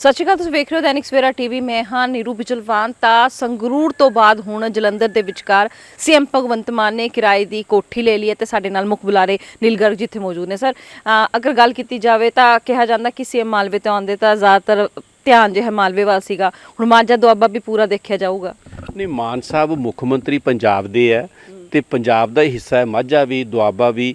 ਸਤਿ ਸ਼੍ਰੀ ਅਕਾਲ, ਤੁਸੀਂ ਵੇਖ ਰਹੇ ਹੋ ਦੈਨਿਕ ਸਵੇਰਾ ਟੀਵੀ। ਮੈਂ ਹਾਂ ਨੀਰੂ ਬਿਜਲਵਾਨ ਤਾਂ ਸੰਗਰੂਰ ਤੋਂ ਬਾਅਦ ਹੁਣ ਜਲੰਧਰ ਦੇ ਵਿਚਕਾਰ ਸੀਐਮ ਭਗਵੰਤ ਮਾਨ ਨੇ ਕਿਰਾਏ ਦੀ ਕੋਠੀ ਲੈ ਲਈ ਹੈ ਤੇ ਸਾਡੇ ਨਾਲ ਮੁੱਖ ਬੁਲਾਰੇ ਨੀਲ ਗਰਗ ਜਿੱਥੇ ਮੌਜੂਦ ਨੇ। ਸਰ ਅਗਰ ਗੱਲ ਕੀਤੀ ਜਾਵੇ ਤਾਂ ਕਿਹਾ ਜਾਂਦਾ ਕਿ ਸੀਐਮ ਮਾਲਵੇ ਤੋਂ ਆਉਂਦੇ ਤਾਂ ਜ਼ਿਆਦਾਤਰ ਧਿਆਨ ਜਿਹੜਾ ਮਾਲਵੇ ਵੱਲ ਸੀਗਾ। ਹੁਣ ਮਾਝਾ ਦੁਆਬਾ ਵੀ ਪੂਰਾ ਦੇਖਿਆ ਜਾਊਗਾ। ਨਹੀਂ, ਮਾਨ ਸਾਹਿਬ ਮੁੱਖ ਮੰਤਰੀ ਪੰਜਾਬ ਦੇ ਹੈ ਤੇ ਪੰਜਾਬ ਦਾ ਹੀ ਹਿੱਸਾ ਹੈ। ਮਾਝਾ ਵੀ, ਦੁਆਬਾ ਵੀ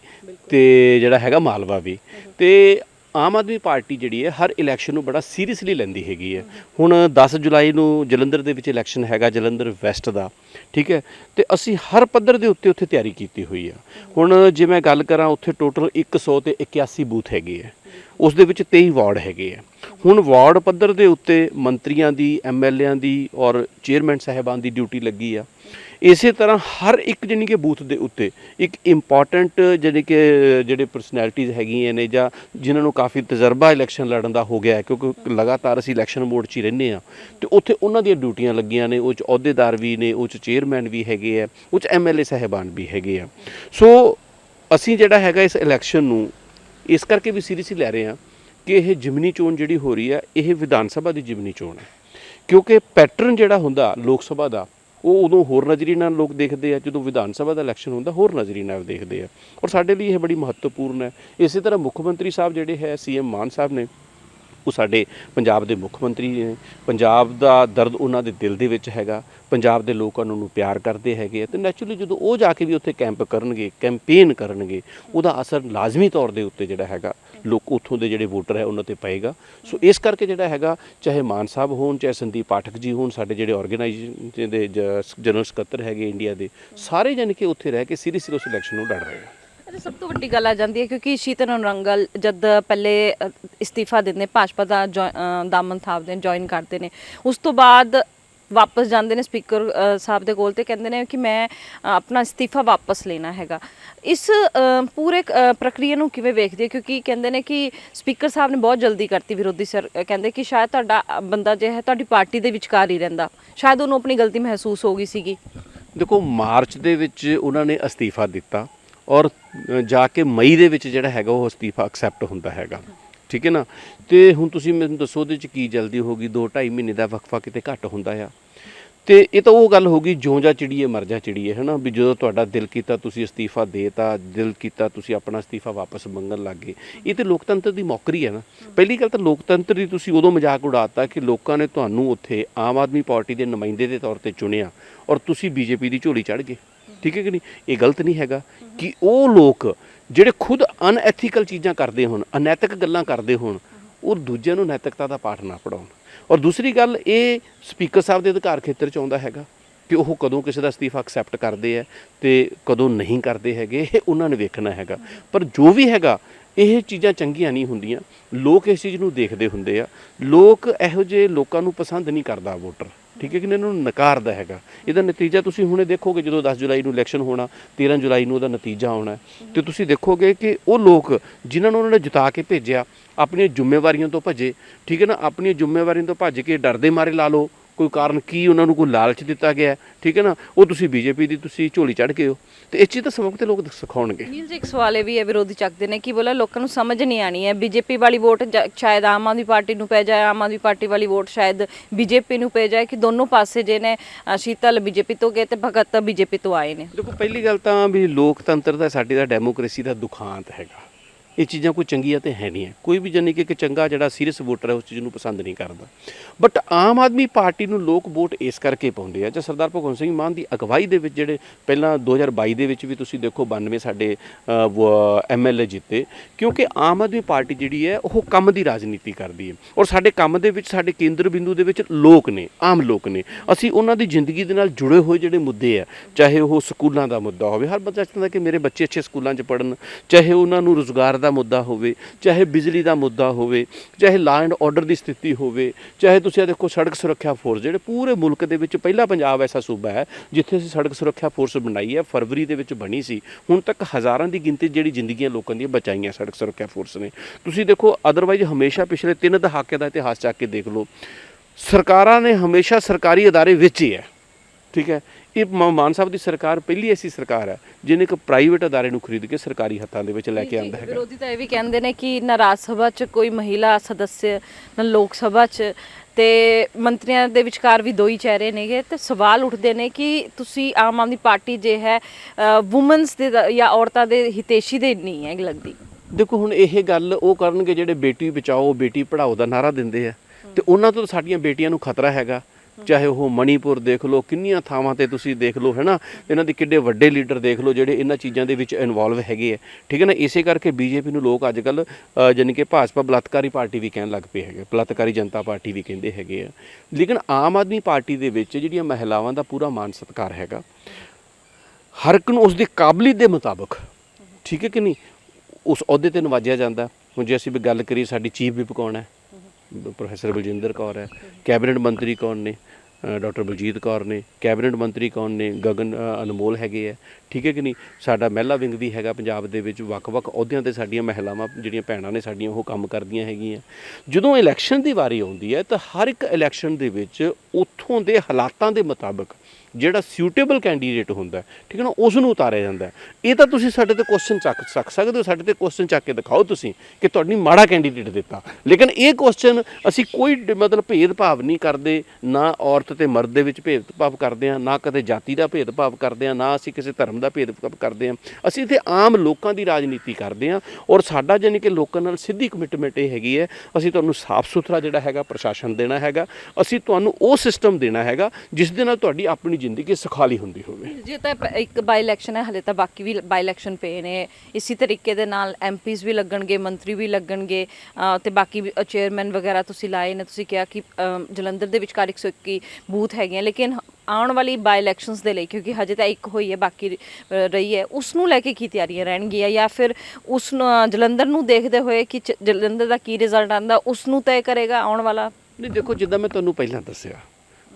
ਤੇ ਜਿਹੜਾ ਹੈਗਾ ਮਾਲਵਾ ਵੀ। ਤੇ ਆਮ ਆਦਮੀ ਪਾਰਟੀ ਜਿਹੜੀ ਹੈ, ਹਰ ਇਲੈਕਸ਼ਨ ਨੂੰ ਬੜਾ ਸੀਰੀਅਸਲੀ ਲੈਂਦੀ ਹੈਗੀ ਹੈ। ਹੁਣ 10 ਜੁਲਾਈ ਨੂੰ ਜਲੰਧਰ ਦੇ ਵਿੱਚ ਇਲੈਕਸ਼ਨ ਹੈਗਾ, ਜਲੰਧਰ ਵੈਸਟ ਦਾ, ਠੀਕ ਹੈ? ਤੇ ਅਸੀਂ ਹਰ ਪੱਧਰ ਦੇ ਉੱਤੇ ਉੱਥੇ ਤਿਆਰੀ ਕੀਤੀ ਹੋਈ ਆ। ਹੁਣ ਜੇ ਮੈਂ ਗੱਲ ਕਰਾਂ, ਉੱਥੇ ਟੋਟਲ 100 ਤੇ 81 ਬੂਥ ਹੈਗੇ ਹੈ ਉਸ ਦੇ ਵਿੱਚ 23 ਵਾਰਡ ਹੈਗੇ ਆ। ਹੁਣ ਵਾਰਡ ਪੱਧਰ ਦੇ ਉੱਤੇ ਮੰਤਰੀਆਂ ਦੀ ਐਮਐਲਏਆਂ ਦੀ ਔਰ ਚੇਅਰਮੈਨ ਸਾਹਿਬਾਨ ਦੀ ਡਿਊਟੀ ਲੱਗੀ ਆ। ਇਸੇ ਤਰ੍ਹਾਂ ਹਰ ਇੱਕ ਜਾਣੀ ਕਿ ਬੂਥ ਦੇ ਉੱਤੇ ਇੱਕ ਇੰਪੋਰਟੈਂਟ ਜਾਣੀ ਕਿ, ਜਿਹੜੇ ਪਰਸਨੈਲਿਟੀਜ਼ ਹੈਗੀਆਂ ਨੇ ਜਾਂ ਜਿਨ੍ਹਾਂ ਨੂੰ ਕਾਫੀ ਤਜਰਬਾ ਇਲੈਕਸ਼ਨ ਲੜਨ ਦਾ ਹੋ ਗਿਆ ਕਿਉਂਕਿ ਲਗਾਤਾਰ ਅਸੀਂ ਇਲੈਕਸ਼ਨ ਮੋਡ 'ਚ ਹੀ ਰਹਿੰਦੇ ਆ ਤੇ ਉੱਥੇ ਉਹਨਾਂ ਦੀਆਂ ਡਿਊਟੀਆਂ ਲੱਗੀਆਂ ਨੇ ਉਹ 'ਚ ਅਹੁਦੇਦਾਰ ਵੀ ਨੇ ਉਹ 'ਚ ਚੇਅਰਮੈਨ ਵੀ ਹੈਗੇ ਆ ਉਹ 'ਚ ਐਮਐਲਏ ਸਾਹਿਬਾਨ ਵੀ ਹੈਗੇ ਆ। ਸੋ ਅਸੀਂ ਜਿਹੜਾ ਹੈਗਾ ਇਸ ਇਲੈਕਸ਼ਨ ਨੂੰ ਇਸ ਕਰਕੇ ਵੀ ਸੀਰੀਅਸਲੀ ਲੈ ਰਹੇ ਹਾਂ ਕਿ ਇਹ ਜਿਮਨੀ ਚੋਣ ਜਿਹੜੀ ਹੋ ਰਹੀ ਹੈ, ਇਹ ਵਿਧਾਨ ਸਭਾ ਦੀ ਜਿਮਨੀ ਚੋਣ ਹੈ। ਕਿਉਂਕਿ ਪੈਟਰਨ ਜਿਹੜਾ ਹੁੰਦਾ ਲੋਕ ਸਭਾ ਦਾ ਉਹ ਉਦੋਂ ਹੋਰ ਨਜ਼ਰੀ ਨਾਲ ਲੋਕ ਦੇਖਦੇ ਆ, ਜਦੋਂ ਵਿਧਾਨ ਸਭਾ ਦਾ ਇਲੈਕਸ਼ਨ ਹੁੰਦਾ, ਹੋਰ ਨਜ਼ਰੀ ਨਾਲ ਦੇਖਦੇ ਆ। ਔਰ ਸਾਡੇ ਲਈ ਇਹ ਬੜੀ ਮਹੱਤਵਪੂਰਨ ਹੈ। ਇਸੇ ਤਰ੍ਹਾਂ ਮੁੱਖ ਮੰਤਰੀ ਸਾਹਿਬ ਜਿਹੜੇ ਹੈ ਸੀਐਮ ਮਾਨ ਸਾਹਿਬ ਨੇ, ਉਹ ਸਾਡੇ ਪੰਜਾਬ ਦੇ ਮੁੱਖ ਮੰਤਰੀ ਨੇ। ਪੰਜਾਬ ਦਾ ਦਰਦ ਉਹਨਾਂ ਦੇ ਦਿਲ ਦੇ ਵਿੱਚ ਹੈਗਾ। ਪੰਜਾਬ ਦੇ ਲੋਕ ਉਹਨਾਂ ਨੂੰ ਪਿਆਰ ਕਰਦੇ ਹੈਗੇ ਆ। ਤੇ ਨੈਚੁਰਲੀ ਜਦੋਂ ਉਹ ਜਾ ਕੇ ਵੀ ਉੱਥੇ ਕੈਂਪ ਕਰਨਗੇ ਕੈਂਪੇਨ ਕਰਨਗੇ, ਉਹਦਾ ਅਸਰ ਲਾਜ਼ਮੀ ਤੌਰ ਦੇ ਉੱਤੇ ਜਿਹੜਾ ਹੈਗਾ ਲੋਕ ਉੱਥੋਂ ਦੇ ਜਿਹੜੇ ਵੋਟਰ ਹੈ ਉਹਨਾਂ ਤੇ ਪਏਗਾ। ਸੋ ਇਸ ਕਰਕੇ ਜਿਹੜਾ ਹੈਗਾ ਚਾਹੇ ਮਾਨ ਸਾਹਿਬ ਹੋਣ ਚਾਹੇ ਸੰਦੀਪ ਪਾਠਕ ਜੀ ਹੋਣ ਸਾਡੇ ਜਿਹੜੇ ਆਰਗੇਨਾਈਜੇਸ਼ਨ ਦੇ ਜਨਰਲ ਸਕੱਤਰ ਹੈਗੇ ਇੰਡੀਆ ਦੇ ਸਾਰੇ ਜਾਣੀ ਕਿ ਉੱਥੇ ਰਹਿ ਕੇ ਸੀਰੀਅਸਲੀ ਉਸ ਇਲੈਕਸ਼ਨ ਨੂੰ ਲੜ ਰਹੇ ਆ। ਅਤੇ ਸਭ ਤੋਂ ਵੱਡੀ ਗੱਲ ਆ ਜਾਂਦੀ ਹੈ ਕਿਉਂਕਿ ਸ਼ੀਤਲ ਨਰੰਗਲ ਜਦ ਪਹਿਲੇ ਅ, ਇਸਤੀਫਾ ਦਿੰਦੇ ਭਾਜਪਾ ਦਾ ਜੁਆ- ਅ, ਦਾਮਨ ਥਾਪਦੇ ਨੇ ਜੁਆਇਨ ਕਰਦੇ ਨੇ। ਉਸ ਤੋਂ ਬਾਅਦ ਵਾਪਸ ਜਾਂਦੇ ਨੇ ਸਪੀਕਰ ਸਾਹਿਬ ਦੇ ਕੋਲ ਤੇ ਕਹਿੰਦੇ ਨੇ ਕਿ ਮੈਂ ਆਪਣਾ ਅਸਤੀਫਾ ਵਾਪਸ ਲੈਣਾ ਹੈਗਾ। ਇਸ ਪੂਰੇ ਪ੍ਰਕਿਰਿਆ ਨੂੰ ਕਿਵੇਂ ਵੇਖਦੇ ਹੋ? ਕਿਉਂਕਿ ਕਹਿੰਦੇ ਨੇ ਕਿ ਸਪੀਕਰ ਸਾਹਿਬ ਨੇ ਬਹੁਤ ਜਲਦੀ ਕਰਤੀ ਵਿਰੋਧੀ ਸਰ ਕਹਿੰਦੇ ਕਿ ਸ਼ਾਇਦ ਤੁਹਾਡਾ ਬੰਦਾ ਜੇ ਹੈ, ਤੁਹਾਡੀ ਪਾਰਟੀ ਦੇ ਵਿਚਕਾਰ ਹੀ ਰਹਿੰਦਾ। ਸ਼ਾਇਦ ਉਹਨੂੰ ਆਪਣੀ ਗਲਤੀ ਮਹਿਸੂਸ ਹੋ ਗਈ ਸੀਗੀ। ਦੇਖੋ, ਮਾਰਚ ਦੇ ਵਿੱਚ ਉਹਨਾਂ ਨੇ ਅਸਤੀਫਾ ਦਿੱਤਾ ਔਰ ਜਾ ਕੇ ਮਈ ਦੇ ਵਿੱਚ ਜਿਹੜਾ ਹੈਗਾ ਉਹ ਅਸਤੀਫਾ ਐਕਸੈਪਟ ਹੁੰਦਾ ਹੈਗਾ। ਠੀਕ ਹੈ ਨਾ? ਤੇ ਹੁਣ ਤੁਸੀਂ ਮੈਨੂੰ ਦੱਸੋ ਉਹਦੇ ਚ ਕੀ ਜਲਦੀ ਹੋ ਗਈ? 2 2.5 ਮਹੀਨੇ ਦਾ ਵਕਫਾ ਕਿਤੇ ਘੱਟ ਹੁੰਦਾ ਆ? ਤੇ ਇਹ ਤਾਂ ਉਹ ਗੱਲ ਹੋ ਗਈ, ਜਿਉਂ ਜਾ ਚਿੜੀਏ ਮਰ ਜਾ ਚਿੜੀਏ ਹਨਾ? ਵੀ ਜਦੋਂ ਤੁਹਾਡਾ ਦਿਲ ਕੀਤਾ, ਤੁਸੀਂ ਅਸਤੀਫਾ ਦੇਤਾ, ਦਿਲ ਕੀਤਾ, ਤੁਸੀਂ ਆਪਣਾ ਅਸਤੀਫਾ ਵਾਪਸ ਮੰਗਣ ਲੱਗੇ ਇਹ ਤੇ ਲੋਕਤੰਤਰ ਦੀ ਮੌਕਰੀ ਹੈ ਨਾ। ਪਹਿਲੀ ਗੱਲ ਤਾਂ ਲੋਕਤੰਤਰ ਦੀ ਤੁਸੀਂ ਉਦੋਂ ਮਜ਼ਾਕ ਉਡਾਤਾ ਕਿ ਲੋਕਾਂ ਨੇ ਤੁਹਾਨੂੰ ਉੱਥੇ ਆਮ ਆਦਮੀ ਪਾਰਟੀ ਦੇ ਨੁਮਾਇੰਦੇ ਦੇ ਤੌਰ ਤੇ ਚੁਣਿਆ ਔਰ ਤੁਸੀਂ ਬੀਜੇਪੀ ਦੀ ਝੋਲੀ ਚੜ ਗਏ। ਠੀਕ ਹੈ ਕਿ ਨਹੀਂ? ਇਹ ਗਲਤ ਨਹੀਂ ਹੈਗਾ ਕਿ ਉਹ ਲੋਕ ਜਿਹੜੇ ਖੁਦ ਅਨਐਥੀਕਲ ਚੀਜ਼ਾਂ ਕਰਦੇ ਹੋਣ, ਅਨੈਤਿਕ ਗੱਲਾਂ ਕਰਦੇ ਹੋਣ, ਉਹ ਦੂਜਿਆਂ ਨੂੰ ਨੈਤਿਕਤਾ ਦਾ ਪਾਠ ਨਾ ਪੜਾਉਣ ਔਰ ਦੂਸਰੀ ਗੱਲ, ਇਹ ਸਪੀਕਰ ਸਾਹਿਬ ਦੇ ਅਧਿਕਾਰ ਖੇਤਰ ਚ ਆਉਂਦਾ ਹੈਗਾ ਕਿ ਉਹ ਕਦੋਂ ਕਿਸੇ ਦਾ ਅਸਤੀਫਾ ਐਕਸੈਪਟ ਕਰਦੇ ਆ ਤੇ ਕਦੋਂ ਨਹੀਂ ਕਰਦੇ ਹੈਗੇ, ਇਹ ਉਹਨਾਂ ਨੇ ਵੇਖਣਾ ਹੈਗਾ। ਪਰ ਜੋ ਵੀ ਹੈਗਾ, ਇਹ ਚੀਜ਼ਾਂ ਚੰਗੀਆਂ ਨਹੀਂ ਹੁੰਦੀਆਂ। ਲੋਕ ਇਸ ਚੀਜ਼ ਨੂੰ ਦੇਖਦੇ ਹੁੰਦੇ ਆ। ਲੋਕ ਇਹੋ ਜਿਹੇ ਲੋਕਾਂ ਨੂੰ ਪਸੰਦ ਨਹੀਂ ਕਰਦਾ ਵੋਟਰ। ਠੀਕ ਹੈ ਕਿ ਇਹਨਾਂ ਨੂੰ ਨਕਾਰਦਾ ਹੈਗਾ। ਇਹਦਾ ਨਤੀਜਾ ਤੁਸੀਂ ਹੁਣੇ ਦੇਖੋਗੇ ਜਦੋਂ 10 ਜੁਲਾਈ ਨੂੰ ਇਲੈਕਸ਼ਨ ਹੋਣਾ 13 ਜੁਲਾਈ ਨੂੰ ਉਹਦਾ ਨਤੀਜਾ ਆਉਣਾ ਹੈ, ਤੇ ਤੁਸੀਂ ਦੇਖੋਗੇ ਕਿ ਉਹ ਲੋਕ ਜਿਨ੍ਹਾਂ ਨੂੰ ਉਹਨਾਂ ਨੇ ਜਿਤਾ ਕੇ ਭੇਜਿਆ ਆਪਣੀਆਂ ਜ਼ਿੰਮੇਵਾਰੀਆਂ ਤੋਂ ਭੱਜੇ ਠੀਕ ਹੈ ਨਾ? ਆਪਣੀਆਂ ਜ਼ਿੰਮੇਵਾਰੀਆਂ ਤੋਂ ਭੱਜ ਕੇ ਡਰਦੇ ਮਾਰੇ ਲਾ ਲਓ। ਕੋਈ ਕਾਰਨ ਕੀ ਉਹਨਾਂ ਨੂੰ ਕੋਈ ਲਾਲਚ ਦਿੱਤਾ ਗਿਆ ਠੀਕ ਹੈ ਨਾ? ਉਹ ਤੁਸੀਂ ਬੀਜੇਪੀ ਦੀ ਤੁਸੀਂ ਝੋਲੀ ਚੜ੍ਹ ਗਏ ਹੋ। ਤੇ ਇਸ ਚੀਜ਼ ਦਾ ਸਬਕ ਤੇ ਲੋਕ ਸਿਖਾਉਣਗੇ। ਨੀਲ ਜੀ ਇੱਕ ਸਵਾਲ ਇਹ ਵੀ ਹੈ ਵਿਰੋਧੀ ਚੱਕਦੇ ਨੇ ਕਿ ਬੋਲਾ ਲੋਕਾਂ ਨੂੰ ਸਮਝ ਨਹੀਂ ਆਣੀ ਹੈ। ਬੀਜੇਪੀ ਵਾਲੀ ਵੋਟ ਸ਼ਾਇਦ ਆਮ ਆਦਮੀ ਪਾਰਟੀ ਨੂੰ ਪੈ ਜਾਏ ਆਮ ਆਦਮੀ ਪਾਰਟੀ ਵਾਲੀ ਵੋਟ ਸ਼ਾਇਦ ਬੀਜੇਪੀ ਨੂੰ ਪੈ ਜਾਏ ਕਿ ਦੋਨੋਂ ਪਾਸੇ ਜੇ ਨੇ ਸ਼ੀਤਲ ਬੀਜੇਪੀ ਤੋਂ ਗਏ ਤੇ ਭਗਤ ਬੀਜੇਪੀ ਤੋਂ ਆਏ ਨੇ। ਦੇਖੋ ਪਹਿਲੀ ਗੱਲ ਤਾਂ ਵੀ ਲੋਕਤੰਤਰ ਦਾ ਸਾਡੀ ਦਾ ਡੈਮੋਕ੍ਰੇਸੀ ਦਾ ਦੁਖਾਂਤ ਹੈਗਾ। ਇਹ ਚੀਜ਼ਾਂ ਕੋਈ ਚੰਗੀਆਂ ਤੇ ਹੈ ਨਹੀਂ ਹੈ। ਕੋਈ ਵੀ ਜਾਨੀ ਕਿ ਇੱਕ ਚੰਗਾ ਜਿਹੜਾ ਸੀਰੀਅਸ ਵੋਟਰ ਹੈ, ਉਸ ਚੀਜ਼ ਨੂੰ ਪਸੰਦ ਨਹੀਂ ਕਰਦਾ। ਬਟ ਆਮ ਆਦਮੀ ਪਾਰਟੀ ਨੂੰ ਲੋਕ ਵੋਟ ਇਸ ਕਰਕੇ ਪਾਉਂਦੇ ਆ, ਜਾਂ ਸਰਦਾਰ ਭਗਵੰਤ ਸਿੰਘ ਮਾਨ ਦੀ ਅਗਵਾਈ ਦੇ ਵਿੱਚ ਜਿਹੜੇ ਪਹਿਲਾਂ 2022 ਦੇ ਵਿੱਚ ਵੀ ਤੁਸੀਂ ਦੇਖੋ 92 ਸਾਡੇ ਐਮਐਲਏ ਜਿੱਤੇ, ਕਿਉਂਕਿ ਆਮ ਆਦਮੀ ਪਾਰਟੀ ਜਿਹੜੀ ਹੈ, ਉਹ ਕੰਮ ਦੀ ਰਾਜਨੀਤੀ ਕਰਦੀ ਹੈ। ਔਰ ਸਾਡੇ ਕੰਮ ਦੇ ਵਿੱਚ, ਸਾਡੇ ਕੇਂਦਰ ਬਿੰਦੂ ਦੇ ਵਿੱਚ ਲੋਕ ਨੇ, ਆਮ ਲੋਕ ਨੇ। ਅਸੀਂ ਉਹਨਾਂ ਦੀ ਜ਼ਿੰਦਗੀ ਦੇ ਨਾਲ ਜੁੜੇ ਹੋਏ ਜਿਹੜੇ ਮੁੱਦੇ ਆ, ਚਾਹੇ ਉਹ ਸਕੂਲਾਂ ਦਾ ਮੁੱਦਾ ਹੋਵੇ, ਹਰ ਬੱਚਾ ਚਾਹੁੰਦਾ ਕਿ ਮੇਰੇ ਬੱਚੇ ਅੱਛੇ ਸਕੂਲਾਂ 'ਚ ਪੜ੍ਹਨ, ਚਾਹੇ ਉਹਨਾਂ ਨੂੰ ਰੋਜ਼ਗਾਰ ਦਾ ਮੁੱਦਾ ਹੋਵੇ, ਚਾਹੇ ਬਿਜਲੀ ਦਾ ਮੁੱਦਾ ਹੋਵੇ, ਚਾਹੇ ਲਾ ਐਂਡ ਆਰਡਰ ਦੀ ਸਥਿਤੀ ਹੋਵੇ, ਚਾਹੇ ਤੁਸੀਂ ਇਹ ਦੇਖੋ ਸੜਕ ਸੁਰੱਖਿਆ ਫੋਰਸ ਜਿਹੜੇ ਪੂਰੇ ਮੁਲਕ ਦੇ ਵਿੱਚ ਪਹਿਲਾ ਪੰਜਾਬ ਐਸਾ ਸੂਬਾ ਹੈ, ਜਿੱਥੇ ਅਸੀਂ ਸੜਕ ਸੁਰੱਖਿਆ ਫੋਰਸ ਬਣਾਈ ਹੈ, ਫਰਵਰੀ ਦੇ ਵਿੱਚ ਬਣੀ ਸੀ, ਹੁਣ ਤੱਕ ਹਜ਼ਾਰਾਂ ਦੀ ਗਿਣਤੀ ਜਿਹੜੀ ਜ਼ਿੰਦਗੀਆਂ ਲੋਕਾਂ ਦੀਆਂ ਬਚਾਈਆਂ ਸੜਕ ਸੁਰੱਖਿਆ ਫੋਰਸ ਨੇ। ਤੁਸੀਂ ਦੇਖੋ ਅਦਰਵਾਈਜ਼ ਹਮੇਸ਼ਾ ਪਿਛਲੇ ਤਿੰਨ ਦਹਾਕੇ ਦਾ ਇਤਿਹਾਸ ਚੱਕ ਕੇ ਦੇਖ ਲਓ। ਸਰਕਾਰਾਂ ਨੇ ਹਮੇਸ਼ਾ ਸਰਕਾਰੀ ਅਦਾਰੇ ਵਿੱਚ ਹੀ ਹੈ। ਠੀਕ ਹੈ? ਇਹ ਮਾਨ ਸਾਹਿਬ ਦੀ ਸਰਕਾਰ ਪਹਿਲੀ ਐਸੀ ਸਰਕਾਰ ਹੈ ਜਿਹਨੇ ਇੱਕ ਪ੍ਰਾਈਵੇਟ ਅਦਾਰੇ ਨੂੰ ਖਰੀਦ ਕੇ ਸਰਕਾਰੀ ਹੱਥਾਂ ਦੇ ਵਿੱਚ ਲੈ ਕੇ ਆਂਦਾ ਹੈਗਾ। ਵਿਰੋਧੀ ਤਾਂ ਇਹ ਵੀ ਕਹਿੰਦੇ ਨੇ ਕਿ ਨਾ ਰਾਜ ਸਭਾ 'ਚ ਕੋਈ ਮਹਿਲਾ ਸਦੱਸਿਆ ਨਾ ਲੋਕ ਸਭਾ 'ਚ। ਤੇ ਮੰਤਰੀਆਂ ਦੇ ਵਿਚਕਾਰ ਵੀ ਦੋ ਹੀ ਚਿਹਰੇ ਨੇਗੇ। ਤੇ ਸਵਾਲ ਉੱਠਦੇ ਨੇ ਕਿ ਤੁਸੀਂ ਆਮ ਆਦਮੀ ਪਾਰਟੀ ਜੇ ਹੈ ਔਮਨਸ ਦੇ ਜਾਂ ਔਰਤਾਂ ਦੇ ਹਿਤੇਸ਼ੀ ਦੇ ਨਹੀਂ ਹੈ ਲੱਗਦੀ। ਦੇਖੋ ਹੁਣ ਇਹ ਗੱਲ ਉਹ ਕਰਨਗੇ ਜਿਹੜੇ ਬੇਟੀ ਬਚਾਓ ਬੇਟੀ ਪੜ੍ਹਾਓ ਦਾ ਨਾਰਾ ਦਿੰਦੇ ਆ। ਤੇ ਉਹਨਾਂ ਤਾਂ ਸਾਡੀਆਂ ਬੇਟੀਆਂ ਨੂੰ ਖਤਰਾ ਹੈਗਾ। ਚਾਹੇ ਉਹ ਮਣੀਪੁਰ ਦੇਖ ਲਓ, ਕਿੰਨੀਆਂ ਥਾਵਾਂ ਤੇ ਤੁਸੀਂ ਦੇਖ ਲਓ, ਹੈਨਾ? ਇਹਨਾਂ ਦੇ ਕਿੱਡੇ ਵੱਡੇ ਲੀਡਰ ਦੇਖ ਲਓ, ਜਿਹੜੇ ਇਹਨਾਂ ਚੀਜ਼ਾਂ ਦੇ ਵਿੱਚ ਇਨਵੋਲਵ ਹੈਗੇ ਆ। ਠੀਕ ਹੈ ਨਾ? ਇਸੇ ਕਰਕੇ ਬੀਜੇਪੀ ਨੂੰ ਲੋਕ ਅੱਜ ਕੱਲ ਜਾਨੀ ਕਿ ਭਾਜਪਾ ਬਲਾਤਕਾਰੀ ਪਾਰਟੀ ਵੀ ਕਹਿਣ ਲੱਗ ਪਏ ਹੈਗੇ, ਬਲਾਤਕਾਰੀ ਜਨਤਾ ਪਾਰਟੀ ਵੀ ਕਹਿੰਦੇ ਹੈਗੇ ਆ। ਲੇਕਿਨ ਆਮ ਆਦਮੀ ਪਾਰਟੀ ਦੇ ਵਿੱਚ ਜਿਹੜੀਆਂ ਮਹਿਲਾਵਾਂ ਦਾ ਪੂਰਾ ਮਾਨ ਸਤਿਕਾਰ ਹੈਗਾ, ਹਰ ਇੱਕ ਨੂੰ ਉਸ ਦੀ ਕਾਬਲੀਅਤ ਦੇ ਮੁਤਾਬਕ, ਠੀਕ ਹੈ ਕਿ ਨਹੀਂ? ਉਸ ਅਹੁਦੇ ਤੇ ਨਵਾਜਿਆ ਜਾਂਦਾ। ਹੁਣ ਜੇ ਅਸੀਂ ਵੀ ਗੱਲ ਕਰੀਏ, ਸਾਡੀ ਚੀਫ ਵੀ ਕੌਣ ਹੈ। ਪ੍ਰੋਫੈਸਰ ਬਲਜਿੰਦਰ ਕੌਰ ਹੈ। ਕੈਬਨਿਟ ਮੰਤਰੀ ਕੌਣ ਨੇ? ਡਾਕਟਰ ਬਲਜੀਤ ਕੌਰ ਨੇ। ਕੈਬਨਿਟ ਮੰਤਰੀ ਕੌਣ ਨੇ? ਗਗਨ ਅਨਮੋਲ ਹੈਗੇ ਆ। ਠੀਕ ਹੈ ਕਿ ਨਹੀਂ? ਸਾਡਾ ਮਹਿਲਾ ਵਿੰਗ ਵੀ ਹੈਗਾ ਪੰਜਾਬ ਦੇ ਵਿੱਚ। ਵੱਖ-ਵੱਖ ਅਹੁਦਿਆਂ ਤੇ ਸਾਡੀਆਂ ਮਹਿਲਾਵਾਂ, ਜਿਹੜੀਆਂ ਭੈਣਾਂ ਨੇ ਸਾਡੀਆਂ, ਉਹ ਕੰਮ ਕਰਦੀਆਂ ਹੈਗੀਆਂ। ਜਦੋਂ ਇਲੈਕਸ਼ਨ ਦੀ ਵਾਰੀ ਆਉਂਦੀ ਹੈ ਤਾਂ ਹਰ ਇੱਕ ਇਲੈਕਸ਼ਨ ਦੇ ਵਿੱਚ ਉੱਥੋਂ ਦੇ ਹਾਲਾਤਾਂ ਦੇ ਮੁਤਾਬਕ ਜਿਹੜਾ ਸਿਊਟੇਬਲ ਕੈਂਡੀਡੇਟ ਹੁੰਦਾ ਠੀਕ ਹੈ ਨਾ ਉਸ ਨੂੰ ਉਤਾਰਿਆ ਜਾਂਦਾ ਇਹ ਤਾਂ ਤੁਸੀਂ ਸਾਡੇ ਤੇ ਕੁਐਸਚਨ ਚੱਕ ਚੱਕ ਸਕਦੇ ਹੋ, ਸਾਡੇ ਤੇ ਕੁਐਸਚਨ ਚੱਕ ਕੇ ਦਿਖਾਓ ਤੁਸੀਂ ਕਿ ਤੁਹਾਡੀ ਮਾੜਾ ਕੈਂਡੀਡੇਟ ਦਿੱਤਾ। ਲੇਕਿਨ ਇਹ ਕੁਐਸਚਨ ਅਸੀਂ ਕੋਈ ਡ- ਮਤਲਬ ਭੇਦਭਾਵ ਨਹੀਂ ਕਰਦੇ, ਨਾ ਔਰਤ ਤੇ ਮਰਦ ਦੇ ਵਿੱਚ ਭੇਦਭਾਵ ਕਰਦੇ ਆ ਨਾ ਕਦੇ ਜਾਤੀ ਦਾ ਭੇਦਭਾਵ ਕਰਦੇ ਆ ਨਾ ਅਸੀਂ ਕਿਸੇ ਧਰਮ ਦਾ ਭੇਦਭਾਵ ਕਰਦੇ ਆ ਅਸੀਂ ਇੱਥੇ ਆਮ ਲੋਕਾਂ ਦੀ ਰਾਜਨੀਤੀ ਕਰਦੇ ਆ ਔਰ ਸਾਡਾ ਜਾਨੀ ਕਿ ਲੋਕਾਂ ਨਾਲ ਸਿੱਧੀ ਕਮਿਟਮੈਂਟ ਇਹ ਹੈਗੀ ਹੈ, ਅਸੀਂ ਤੁਹਾਨੂੰ ਸਾਫ਼ ਸੁਥਰਾ ਜਿਹੜਾ ਹੈਗਾ, ਪ੍ਰਸ਼ਾਸਨ ਦੇਣਾ ਹੈਗਾ, ਅਸੀਂ ਤੁਹਾਨੂੰ ਉਹ ਸਿਸਟਮ ਦੇਣਾ ਹੈਗਾ, ਜਿਸ ਦੇ ਨਾਲ ਤੁਹਾਡੀ ਆਪਣੀ ਜ਼ਿੰਦਗੀ ਸੁਖਾਲੀ ਹੁੰਦੀ ਹੋਵੇ। ਜੇ ਤਾਂ ਇੱਕ ਬਾਈ ਇਲੈਕਸ਼ਨ ਹੈ ਹਲੇ ਤਾਂ ਬਾਕੀ ਵੀ ਬਾਈ ਇਲੈਕਸ਼ਨ ਪਏ ਨੇ। ਇਸੇ ਤਰੀਕੇ ਦੇ ਨਾਲ ਐਮਪੀਸ ਵੀ ਲੱਗਣਗੇ ਮੰਤਰੀ ਵੀ ਲੱਗਣਗੇ ਤੇ ਬਾਕੀ ਚੇਅਰਮੈਨ ਵਗੈਰਾ ਤੁਸੀਂ ਲਾਏ ਨੇ ਤੁਸੀਂ ਕਿਹਾ ਕਿ ਜਲੰਧਰ ਦੇ ਵਿਚਕਾਰ 121 ਬੂਥ ਹੈਗੇ ਲੇਕਿਨ ਆਉਣ ਵਾਲੀ ਬਾਈ ਇਲੈਕਸ਼ਨਸ ਦੇ ਲਈ ਕਿਉਂਕਿ ਹਜੇ ਤਾਂ ਇੱਕ ਹੋਈ ਹੈ ਬਾਕੀ ਰਹੀ ਹੈ ਉਸ ਨੂੰ ਲੈ ਕੇ ਕੀ ਤਿਆਰੀਆਂ ਰਹਿਣਗੀਆਂ ਜਾਂ ਫਿਰ ਉਸ ਜਲੰਧਰ ਨੂੰ ਦੇਖਦੇ ਹੋਏ ਕਿ ਜਲੰਧਰ ਦਾ ਕੀ ਰਿਜ਼ਲਟ ਆਂਦਾ ਉਸ ਨੂੰ ਤੈਅ ਕਰੇਗਾ ਆਉਣ ਵਾਲਾ? ਨਹੀਂ ਦੇਖੋ ਜਿੱਦਾਂ ਮੈਂ ਤੁਹਾਨੂੰ ਪਹਿਲਾਂ ਦੱਸਿਆ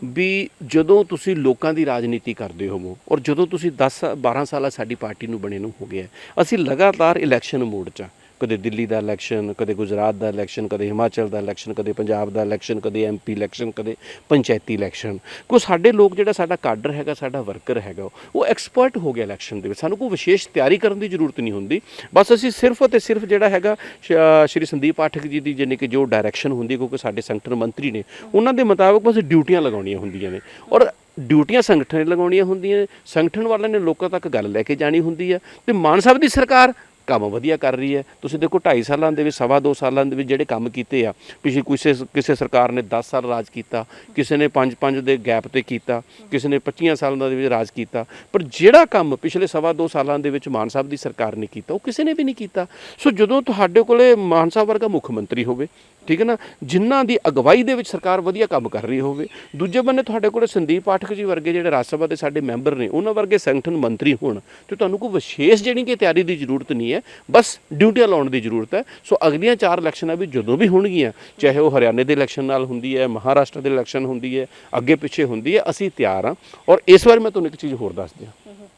ਵੀ ਜਦੋਂ ਤੁਸੀਂ ਲੋਕਾਂ ਦੀ ਰਾਜਨੀਤੀ ਕਰਦੇ ਹੋਵੋ ਔਰ ਜਦੋਂ ਤੁਸੀਂ 10 12 ਸਾਲਾ ਸਾਡੀ ਪਾਰਟੀ ਨੂੰ ਬਣੇ ਨੂੰ ਹੋ ਗਿਆ ਅਸੀਂ ਲਗਾਤਾਰ ਇਲੈਕਸ਼ਨ ਮੋਡ 'ਚ ਆ। ਕਦੇ ਦਿੱਲੀ ਦਾ ਇਲੈਕਸ਼ਨ, ਕਦੇ ਗੁਜਰਾਤ ਦਾ ਇਲੈਕਸ਼ਨ, ਕਦੇ ਹਿਮਾਚਲ ਦਾ ਇਲੈਕਸ਼ਨ, ਕਦੇ ਪੰਜਾਬ ਦਾ ਇਲੈਕਸ਼ਨ, ਕਦੇ ਐਮਪੀ ਇਲੈਕਸ਼ਨ, ਕਦੇ ਪੰਚਾਇਤੀ ਇਲੈਕਸ਼ਨ। ਕੋ ਸਾਡੇ ਲੋਕ ਜਿਹੜਾ ਸਾਡਾ ਕਾਡਰ ਹੈਗਾ, ਸਾਡਾ ਵਰਕਰ ਹੈਗਾ, ਉਹ ਐਕਸਪਰਟ ਹੋ ਗਿਆ ਇਲੈਕਸ਼ਨ ਦੇ ਵਿੱਚ। ਸਾਨੂੰ ਕੋਈ ਵਿਸ਼ੇਸ਼ ਤਿਆਰੀ ਕਰਨ ਦੀ ਜ਼ਰੂਰਤ ਨਹੀਂ ਹੁੰਦੀ। ਬਸ ਅਸੀਂ ਸਿਰਫ ਅਤੇ ਸਿਰਫ ਜਿਹੜਾ ਹੈਗਾ ਸ਼੍ਰੀ ਸੰਦੀਪ ਪਾਠਕ ਜੀ ਦੀ ਜਾਣੀ ਕਿ ਜੋ ਡਾਇਰੈਕਸ਼ਨ ਹੁੰਦੀ ਕਿਉਂਕਿ ਸਾਡੇ ਸੰਗਠਨ ਮੰਤਰੀ ਨੇ, ਉਹਨਾਂ ਦੇ ਮੁਤਾਬਕ ਬਸ ਡਿਊਟੀਆਂ ਲਗਾਉਣੀਆਂ ਹੁੰਦੀਆਂ ਨੇ। ਔਰ ਡਿਊਟੀਆਂ ਸੰਗਠਨ ਲਗਾਉਣੀਆਂ ਹੁੰਦੀਆਂ ਸੰਗਠਨ ਵਾਲਿਆਂ ਨੇ ਲੋਕਾਂ ਤੱਕ ਗੱਲ ਲੈ ਕੇ ਜਾਣੀ ਹੁੰਦੀ ਆ ਤੇ ਮਾਨ ਸਾਹਿਬ ਦੀ ਸਰਕਾਰ ਕੰਮ ਵਧੀਆ ਕਰ ਰਹੀ ਹੈ। ਤੁਸੀਂ ਦੇਖੋ 2.5 ਸਾਲਾਂ ਦੇ ਵਿੱਚ, ਸਵਾ 2 ਸਾਲਾਂ ਦੇ ਵਿੱਚ ਜਿਹੜੇ ਕੰਮ ਕੀਤੇ ਆ ਪਿਛਲੀ ਕਿਸੇ ਕਿਸੇ ਸਰਕਾਰ ਨੇ 10 ਸਾਲ ਰਾਜ ਕੀਤਾ, ਕਿਸੇ ਨੇ 5-5 ਦੇ ਗੈਪ ਤੇ ਕੀਤਾ, ਕਿਸੇ ਨੇ 25 ਸਾਲਾਂ ਦੇ ਵਿੱਚ ਰਾਜ ਕੀਤਾ। ਪਰ ਜਿਹੜਾ ਕੰਮ ਪਿਛਲੇ ਸਵਾ 2 ਸਾਲਾਂ ਦੇ ਵਿੱਚ ਮਾਨ ਸਾਹਿਬ ਦੀ ਸਰਕਾਰ ਨੇ ਕੀਤਾ, ਉਹ ਕਿਸੇ ਨੇ ਵੀ ਨਹੀਂ ਕੀਤਾ। ਸੋ ਜਦੋਂ ਤੁਹਾਡੇ ਕੋਲੇ ਮਾਨ ਸਾਹਿਬ ਵਰਗਾ ਮੁੱਖ ਮੰਤਰੀ ਹੋਵੇ, ਠੀਕ ਹੈ ਨਾ, ਜਿਨ੍ਹਾਂ ਦੀ ਅਗਵਾਈ ਦੇ ਵਿੱਚ ਸਰਕਾਰ ਵਧੀਆ ਕੰਮ ਕਰ ਰਹੀ ਹੋਵੇ, ਦੂਜੇ ਬੰਨੇ ਤੁਹਾਡੇ ਕੋਲ ਸੰਦੀਪ ਪਾਠਕ ਜੀ ਵਰਗੇ ਜਿਹੜੇ ਰਾਜ ਸਭਾ ਦੇ ਸਾਡੇ ਮੈਂਬਰ ਨੇ, ਉਹਨਾਂ ਵਰਗੇ ਸੰਗਠਨ ਮੰਤਰੀ ਹੋਣ, ਤੇ ਤੁਹਾਨੂੰ ਕੋਈ ਵਿਸ਼ੇਸ਼ ਜਿਹੜੀ ਕਿ ਤਿਆਰੀ ਦੀ ਜ਼ਰੂਰਤ ਨਹੀਂ ਹੈ ਬਸ ਡਿਊਟੀਆਂ ਲਾਉਣ ਦੀ ਜ਼ਰੂਰਤ ਹੈ। ਸੋ ਅਗਲੀਆਂ ਚਾਰ ਇਲੈਕਸ਼ਨਾਂ ਵੀ ਜਦੋਂ ਵੀ ਹੋਣਗੀਆਂ ਚਾਹੇ ਉਹ ਹਰਿਆਣੇ ਦੇ ਇਲੈਕਸ਼ਨ ਨਾਲ ਹੁੰਦੀ ਹੈ ਮਹਾਰਾਸ਼ਟਰ ਦੇ ਇਲੈਕਸ਼ਨ ਹੁੰਦੀ ਹੈ ਅੱਗੇ ਪਿੱਛੇ ਹੁੰਦੀ ਹੈ ਅਸੀਂ ਤਿਆਰ ਹਾਂ। ਔਰ ਇਸ ਵਾਰ ਮੈਂ ਤੁਹਾਨੂੰ ਇੱਕ ਚੀਜ਼ ਹੋਰ ਦੱਸ ਦਿਆਂ।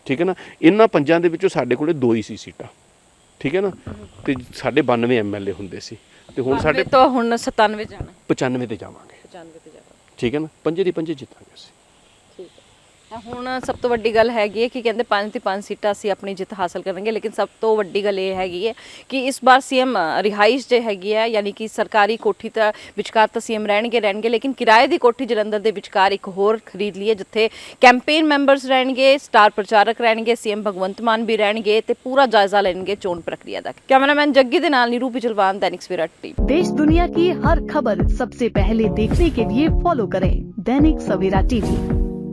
ਠੀਕ ਹੈ ਨਾ? ਇਹਨਾਂ ਪੰਜਾਂ ਦੇ ਵਿੱਚੋਂ ਸਾਡੇ ਕੋਲੇ ਦੋ ਹੀ ਸੀ ਸੀਟਾਂ। ਠੀਕ ਹੈ ਨਾ? ਤੇ ਸਾਡੇ 92 ਐਮਐਲਏ ਹੁੰਦੇ ਸੀ। ਤੇ ਹੁਣ ਸਾਡੇ ਤੋਂ ਹੁਣ 97 ਜਾਣਾ। 95 ਤੇ ਜਾਵਾਂਗੇ। 95 ਤੇ ਜਾਣਾ ਠੀਕ ਹੈ ਨਾ? ਪੰਜੇ ਦੀ ਪੰਜੇ ਜਿੱਤਾਂਗੇ ਅਸੀਂ। ਹੈ ਹੁਣ ਸਭ ਤੋਂ ਵੱਡੀ ਗੱਲ ਹੈਗੀ ਹੈ ਕਿ ਕਹਿੰਦੇ ਪੰਜ ਤੇ ਪੰਜ ਸੀਟਾਂ ਅਸੀਂ ਆਪਣੀ ਜਿੱਤ ਹਾਸਲ ਕਰਾਂਗੇ ਲੇਕਿਨ ਸਭ ਤੋਂ ਵੱਡੀ ਗੱਲ ਇਹ ਹੈਗੀ ਹੈ ਕਿ ਇਸ ਵਾਰ ਸੀਐਮ ਰਿਹਾਇਸ਼ ਜੇ ਹੈਗੀ ਹੈ ਯਾਨੀ ਕਿ ਸਰਕਾਰੀ ਕੋਠੀ ਤਾਂ ਵਿਚਕਾਰ ਤਾਂ ਸੀਐਮ ਰਹਿਣਗੇ ਰਹਿਣਗੇ ਲੇਕਿਨ ਕਿਰਾਏ ਦੀ ਕੋਠੀ ਜਲੰਧਰ ਦੇ ਵਿਚਕਾਰ ਇੱਕ ਹੋਰ ਖਰੀਦ ਲਈ ਹੈ ਜਿੱਥੇ ਕੈਂਪੇਨ ਮੈਂਬਰਸ ਰਹਿਣਗੇ ਸਟਾਰ ਪ੍ਰਚਾਰਕ ਰਹਿਣਗੇ ਸੀਐਮ ਭਗਵੰਤ ਮਾਨ ਵੀ ਰਹਿਣਗੇ ਤੇ ਪੂਰਾ ਜਾਇਜ਼ਾ ਲੈਣਗੇ ਚੋਣ ਪ੍ਰਕਿਰਿਆ ਦਾ ਕੈਮਰਾਮੈਨ ਜੱਗੀ ਦੇ ਨਾਲ ਨੀਰੂ ਪਿਚਲਵਾਨ दैनिक सवेरा टीवी देश दुनिया की हर खबर सबसे पहले देखने के लिए फॉलो करें दैनिक सवेरा टीवी